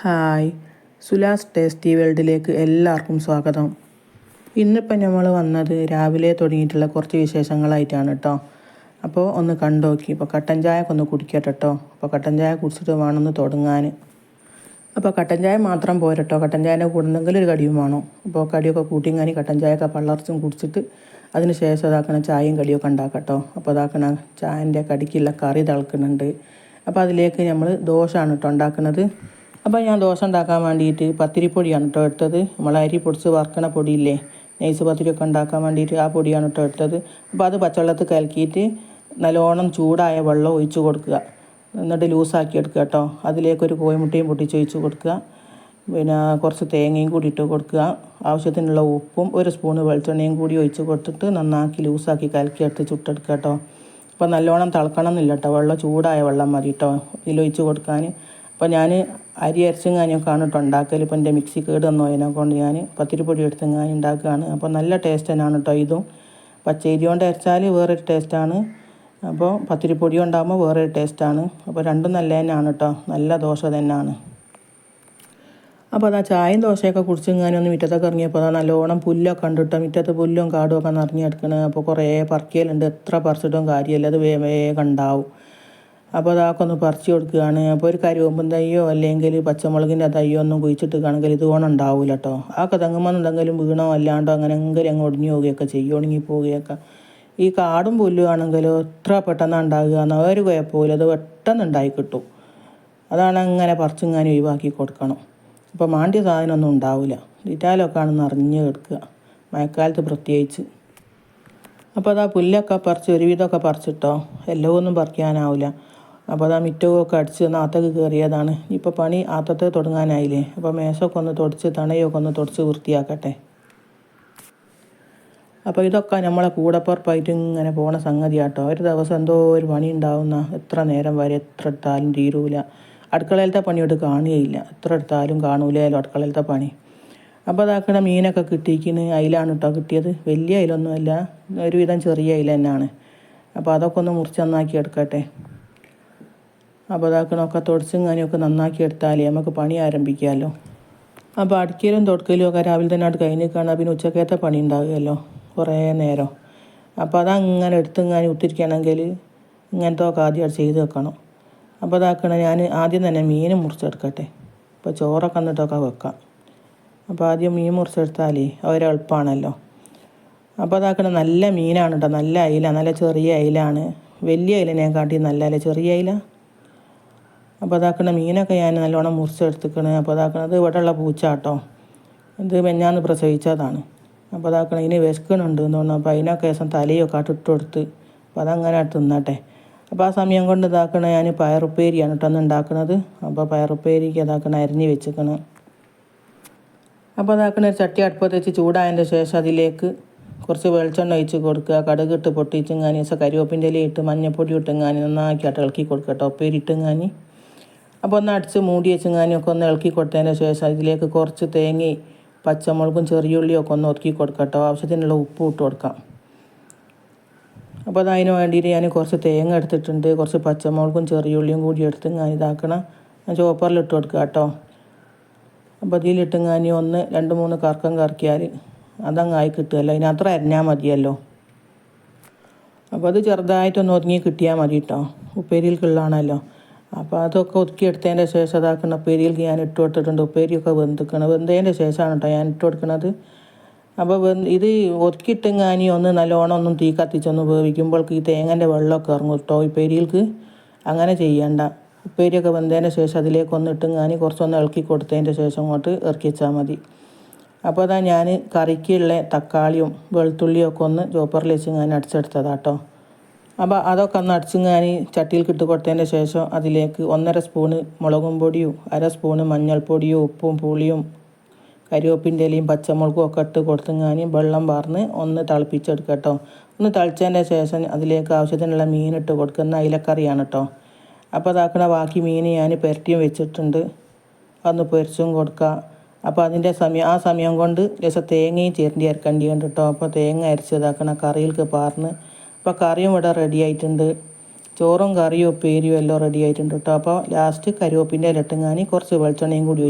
Hi. സുലാസ് tasty വേൾഡിലേക്ക് എല്ലാവർക്കും സ്വാഗതം. ഇന്നിപ്പം നമ്മൾ വന്നത് രാവിലെ തുടങ്ങിയിട്ടുള്ള കുറച്ച് വിശേഷങ്ങളായിട്ടാണ് കേട്ടോ അപ്പോൾ ഒന്ന് കണ്ടോക്കി. ഇപ്പോൾ കട്ടൻ ചായ ഒന്ന് കുടിക്കട്ടെ കേട്ടോ അപ്പോൾ കട്ടൻ ചായ കുടിച്ചിട്ട് വേണമെന്ന് തുടങ്ങാൻ. അപ്പോൾ കട്ടൻ ചായ മാത്രം പോരട്ടോ കട്ടൻ ചായന്റെ കൂടെ എന്തെങ്കിലും ഒരു കടിയും വേണം? അപ്പോൾ കടിയൊക്കെ കൂട്ടിങ്ങാനി കട്ടൻ ചായയൊക്കെ പള്ളർച്ചും കുടിച്ചിട്ട് അതിന് ശേഷം ഇതാക്കണ ചായയും കടിയൊക്കെ ഉണ്ടാക്കട്ടോ അപ്പോൾ ഇതാക്കണ ചായന്റെ കടിക്കുള്ള കറി തിളക്കുന്നുണ്ട് അപ്പോൾ അതിലേക്ക് നമ്മൾ ദോശയാണ് കേട്ടോ ഉണ്ടാക്കുന്നത്. അപ്പോൾ ഞാൻ ദോശ ഉണ്ടാക്കാൻ വേണ്ടിയിട്ട് പത്തിരിപ്പൊടിയാണ് കേട്ടോ എടുത്തത്. നമ്മൾ അരി പൊടിച്ച് വറക്കണ പൊടിയില്ലേ നൈസ് പത്തിരിയൊക്കെ ഉണ്ടാക്കാൻ വേണ്ടിയിട്ട് ആ പൊടിയാണ് കേട്ടോ എടുത്തത്. അപ്പോൾ അത് പച്ചവെള്ളത്തിൽ കലക്കിയിട്ട് നല്ലോണം ചൂടായ വെള്ളം ഒഴിച്ച് കൊടുക്കുക. എന്നിട്ട് ലൂസാക്കി എടുക്കുക കേട്ടോ. അതിലേക്കൊരു കോഴിമുട്ടയും പൊട്ടിച്ചൊഴിച്ച് കൊടുക്കുക. പിന്നെ കുറച്ച് തേങ്ങയും കൂടി ഇട്ട് കൊടുക്കുക. ആവശ്യത്തിനുള്ള ഉപ്പും ഒരു സ്പൂൺ വെളിച്ചെണ്ണയും കൂടി ഒഴിച്ച് കൊടുത്തിട്ട് നന്നാക്കി ലൂസാക്കി കലക്കി എടുത്ത് ചുട്ടെടുക്കുക കേട്ടോ. അപ്പോൾ നല്ലോണം തിളക്കണം എന്നില്ല കേട്ടോ. വെള്ളം ചൂടായ വെള്ളം മതി കേട്ടോ. ഇതിലൊഴിച്ച് കൊടുക്കാൻ. അപ്പോൾ ഞാൻ അരി അരച്ചെങ്ങാനൊക്കെയാണ് കേട്ടോ ഉണ്ടാക്കൽ ഇപ്പോൾ എന്റെ മിക്സി കേട് വന്നു അതിനെ കൊണ്ട് ഞാൻ പത്തിരിപ്പൊടി എടുത്തെങ്ങാനും ഉണ്ടാക്കുകയാണ്. അപ്പോൾ നല്ല ടേസ്റ്റ് തന്നെയാണ് കേട്ടോ ഇതും. പച്ചരി കൊണ്ട് അരച്ചാൽ വേറൊരു ടേസ്റ്റാണ് അപ്പോൾ പത്തിരിപ്പൊടി ഉണ്ടാകുമ്പോൾ വേറൊരു ടേസ്റ്റാണ് അപ്പോൾ രണ്ടും നല്ല തന്നെയാണ് കേട്ടോ നല്ല ദോശ തന്നെയാണ്. അപ്പോൾ അതാ ചായയും ദോശയൊക്കെ കുടിച്ചിങ്ങാനും ഒന്ന് മുറ്റത്തൊക്കെ ഇറങ്ങിയപ്പോൾ അതാ നല്ലോണം പുല്ലൊക്കെ ഉണ്ട് കേട്ടോ മുറ്റത്ത് പുല്ലും കാടും ഒക്കെ നിറഞ്ഞെടുക്കണത് അപ്പോൾ കുറേ പറക്കിയലുണ്ട് എത്ര പറിച്ചിട്ടും കാര്യമില്ല. അത് വേഗം ഉണ്ടാവും. അപ്പോൾ അതൊക്കെ ഒന്ന് പറിച്ചു കൊടുക്കുകയാണ്. അപ്പോൾ ഒരു കരിവേമ്പും തയ്യോ അല്ലെങ്കിൽ പച്ചമുളകിന്റെ തയ്യോ ഒന്നും കുഴിച്ചിട്ട് കാണെങ്കിൽ ഇത് ഓണം ഉണ്ടാവില്ല കേട്ടോ ആ കതങ്ങുമെന്നുണ്ടെങ്കിലും വീണോ അല്ലാണ്ടോ അങ്ങനെ എങ്കിലും അങ്ങ് ഒടിഞ്ഞു പോവുകയൊക്കെ ചെയ്യും. ഒടുങ്ങി പോവുകയൊക്കെ. ഈ കാടും പുല്ലും ആണെങ്കിലോ എത്ര പെട്ടെന്ന് ഉണ്ടാകുക എന്ന ഒരു കുഴപ്പമില്ല അത് പെട്ടെന്ന് ഉണ്ടായി കിട്ടും. അതാണ് അങ്ങനെ പറിച്ചിങ്ങനെ ഒഴിവാക്കി കൊടുക്കണം. അപ്പോൾ മാണ്ടിയ സാധനമൊന്നും ഉണ്ടാവില്ല ഡിറ്റാലൊക്കെ ആണ് നിറഞ്ഞ് കിടക്കുക. മഴക്കാലത്ത് പ്രത്യേകിച്ച്. അപ്പോൾ അതാ പുല്ലൊക്കെ പറിച്ച് ഒരുവിധമൊക്കെ പറിച്ചിട്ടോ? എല്ലാം ഒന്നും പറിക്കാനാവില്ല അപ്പോൾ അതാ മിറ്റവുമൊക്കെ അടിച്ച് നാത്തൊക്കെ കയറിയതാണ്. ഇപ്പോൾ പണി ആത്തത്തെ തുടങ്ങാനായില്ലേ. അപ്പോൾ മേശമൊക്കെ ഒന്ന് തുടച്ച് തണയൊക്കെ ഒന്ന് തുടച്ച് വൃത്തിയാക്കട്ടെ. അപ്പോൾ ഇതൊക്കെ നമ്മളെ കൂടപ്പുറപ്പായിട്ട് ഇങ്ങനെ പോണ സംഗതിയാട്ടോ. ഒരു ദിവസം എന്തോ ഒരു പണി ഉണ്ടാവുന്ന എത്ര നേരം വരെ എത്ര എടുത്താലും തീരൂല. അടുക്കളയിലത്തെ പണിയോട്ട് കാണുകയില്ല. എത്ര എടുത്താലും കാണൂലല്ലോ അടുക്കളയിലത്തെ പണി. അപ്പോൾ അതാക്കണ മീനൊക്കെ കിട്ടിയിരിക്കുന്നത് അയിലാണ് കേട്ടോ കിട്ടിയത്. വലിയ അയിലൊന്നുമല്ല. ഒരുവിധം ചെറിയ അയില തന്നെയാണ് അപ്പോൾ അതൊക്കെ ഒന്ന് മുറിച്ച് നന്നാക്കി എടുക്കട്ടെ. അപ്പോൾ അതാക്കണമൊക്കെ തുടച്ചിങ്ങാനൊക്കെ നന്നാക്കി എടുത്താലേ നമുക്ക് പണി ആരംഭിക്കാമല്ലോ അപ്പോൾ അടുക്കലും തുടക്കലും ഒക്കെ രാവിലെ തന്നെ അവിടെ കഴിഞ്ഞ് കാണാൻ പിന്നെ ഉച്ചക്കത്തെ പണി ഉണ്ടാകുമല്ലോ. കുറേ നേരം. അപ്പോൾ അതങ്ങനെ എടുത്തെങ്ങാനും ഉത്തിരിക്കണമെങ്കിൽ ഇങ്ങനത്തെ ഒക്കെ ആദ്യം ചെയ്ത് വെക്കണം. അപ്പോൾ അതാക്കണം ഞാൻ ആദ്യം തന്നെ മീൻ മുറിച്ചെടുക്കട്ടെ. ഇപ്പോൾ ചോറൊക്കെ എന്നിട്ടൊക്കെ വെക്കാം. അപ്പോൾ ആദ്യം മീൻ മുറിച്ചെടുത്താലേ അവരെളുപ്പമാണല്ലോ അപ്പോൾ അതാക്കണം നല്ല മീനാണ് കേട്ടോ. നല്ല അയില നല്ല ചെറിയ അയിലാണ്. വലിയ അയിലിനെ കാട്ടി നല്ല അല്ല ചെറിയ അയില? അപ്പോൾ അതാക്കണ മീനൊക്കെ ഞാൻ നല്ലോണം മുറിച്ചെടുത്തിക്കണ്. അപ്പോൾ അതാക്കണത് ഇവിടെ പൂച്ചാട്ടോ ഇത് മെഞ്ഞാന്ന് പ്രസവിച്ചതാണ്. അപ്പോൾ അതാക്കണ ഇതിന് വിശക്കണുണ്ട് എന്ന് തോന്നുന്നു അപ്പോൾ അതിനൊക്കെ ദിവസം തലയൊക്കെ ഇട്ട് കൊടുത്ത് അപ്പോൾ അതങ്ങനെ തിന്നട്ടെ. അപ്പോൾ ആ സമയം കൊണ്ട് ഇതാക്കണ ഞാൻ പയറുപ്പേരിയാണ് കേട്ടോ അന്ന് ഉണ്ടാക്കുന്നത് അപ്പോൾ പയറുപ്പേരിക്ക് ഇതാക്കണ അരിഞ്ഞ് വെച്ചിക്കണം. അപ്പോൾ അതാക്കണ ചട്ടി അടുപ്പത്ത് വെച്ച് ചൂടായതിന്റെ ശേഷം അതിലേക്ക് കുറച്ച് വെളിച്ചെണ്ണ ഒഴിച്ച് കൊടുക്കുക. കടുക് ഇട്ട് പൊട്ടിച്ചും ദിവസം കരിവേപ്പിന്റെ ഇല ഇട്ട് മഞ്ഞപ്പൊടി ഇട്ടുങ്ങാനി നന്നാക്കി ആട്ട് ഇളക്കി കൊടുക്കുക കേട്ടോ. ഉപ്പേരിട്ടും ഇട്ടുങ്ങാനി അപ്പോൾ ഒന്ന് അടിച്ച് മൂടി വെച്ചെങ്ങാനൊക്കെ ഒന്ന് ഇളക്കി കൊടുത്തതിന് ശേഷം ഇതിലേക്ക് കുറച്ച് തേങ്ങി പച്ചമുളകും ചെറിയുള്ളിയും ഒക്കെ ഒന്ന് ഒതുക്കി കൊടുക്കാം കേട്ടോ. ആവശ്യത്തിനുള്ള ഉപ്പ് ഇട്ട് കൊടുക്കാം. അപ്പോൾ അതിന് വേണ്ടിയിട്ട് ഞാൻ കുറച്ച് തേങ്ങ എടുത്തിട്ടുണ്ട്. കുറച്ച് പച്ചമുളകും ചെറിയുള്ളിയും കൂടി എടുത്ത് ഞാൻ ഇതാക്കണം. ചോപ്പറിൽ ഇട്ട് കൊടുക്കുക കേട്ടോ. അപ്പോൾ അതിലിട്ട് ഞാൻ ഒന്ന് രണ്ട് മൂന്ന് കറക്കം കറക്കിയാൽ അതങ്ങ് ആയി കിട്ടുമല്ലോ അതിനത്ര അരിഞ്ഞാൽ മതിയല്ലോ. അപ്പോൾ അത് ചെറുതായിട്ടൊന്ന് ഒതുങ്ങി കിട്ടിയാൽ മതി കേട്ടോ. ഉപ്പേരിയിൽക്കുള്ളതാണല്ലോ അപ്പോൾ അതൊക്കെ ഒതുക്കി എടുത്തതിന്റെ ശേഷം അതാക്കുന്ന ഉപ്പേരിയിലേക്ക് ഞാൻ ഇട്ട് കൊടുത്തിട്ടുണ്ട്. ഉപ്പേരിയൊക്കെ വെന്തിക്കണം. വെന്തതിന്റെ ശേഷമാണ് കേട്ടോ ഞാൻ ഇട്ട് കൊടുക്കുന്നത് അപ്പോൾ ഇത് ഒതുക്കിയിട്ടെങ്ങാനി ഒന്ന് നല്ലോണം ഒന്നും തീ കത്തിച്ചൊന്ന് വേവിക്കുമ്പോൾക്ക് ഈ തേങ്ങന്റെ വെള്ളമൊക്കെ ഇറങ്ങും കേട്ടോ ഉപ്പേരിയിലേക്ക് അങ്ങനെ ചെയ്യണ്ട. ഉപ്പേരിയൊക്കെ വെന്തതിന്റെ ശേഷം അതിലേക്ക് ഒന്ന് ഇട്ടെങ്ങാനി കുറച്ചൊന്ന് ഇളക്കി കൊടുത്തതിന്റെ ശേഷം അങ്ങോട്ട് ഇറക്കി വെച്ചാൽ മതി. അപ്പോൾ അതാ ഞാൻ കറിക്കുള്ള തക്കാളിയും വെളുത്തുള്ളിയും ഒക്കെ ഒന്ന് ചോപ്പറിൽ വെച്ച് ഞാൻ അടിച്ചെടുത്തതാട്ടോ അപ്പോൾ അതൊക്കെ ഒന്ന് അടിച്ചിങ്ങാൻ ചട്ടിയിൽ ഇട്ട് കൊടുത്തതിന്റെ ശേഷം അതിലേക്ക് ഒന്നര സ്പൂണ് മുളകും പൊടിയും അര സ്പൂണ് മഞ്ഞൾപ്പൊടിയും ഉപ്പും പുളിയും കരിവേപ്പിന്റെ ഇലയും പച്ചമുളകും ഒക്കെ ഇട്ട് കൊടുത്തങ്ങാൻ വെള്ളം വാർന്ന് ഒന്ന് തിളപ്പിച്ചെടുക്കുക കേട്ടോ ഒന്ന് തിളച്ചതിന്റെ ശേഷം അതിലേക്ക് ആവശ്യത്തിനുള്ള മീൻ ഇട്ട് കൊടുക്കുന്ന അയിലക്കറിയാണ് കേട്ടോ അപ്പോൾ അതാക്കണ ബാക്കി മീൻ ഞാൻ പുരട്ടിയും വെച്ചിട്ടുണ്ട്. അതൊന്ന് പൊരിച്ചും കൊടുക്കുക അപ്പോൾ അതിന്റെ സമയം ആ സമയം കൊണ്ട് രസം തേങ്ങയും ചേർത്തി അരക്കേണ്ടി കേട്ടോ അപ്പോൾ തേങ്ങ അരച്ചതാക്കണ കറിയിലേക്ക് പാർന്ന് അപ്പോൾ കറിയും ഇവിടെ റെഡി ആയിട്ടുണ്ട്. ചോറും കറിയും ഉപ്പേരിയും എല്ലാം റെഡി ആയിട്ടുണ്ട് കേട്ടോ അപ്പോൾ ലാസ്റ്റ് കരുവേപ്പിന്റെ ഇല ഇട്ടുങ്ങാനി കുറച്ച് വെളിച്ചെണ്ണയും കൂടി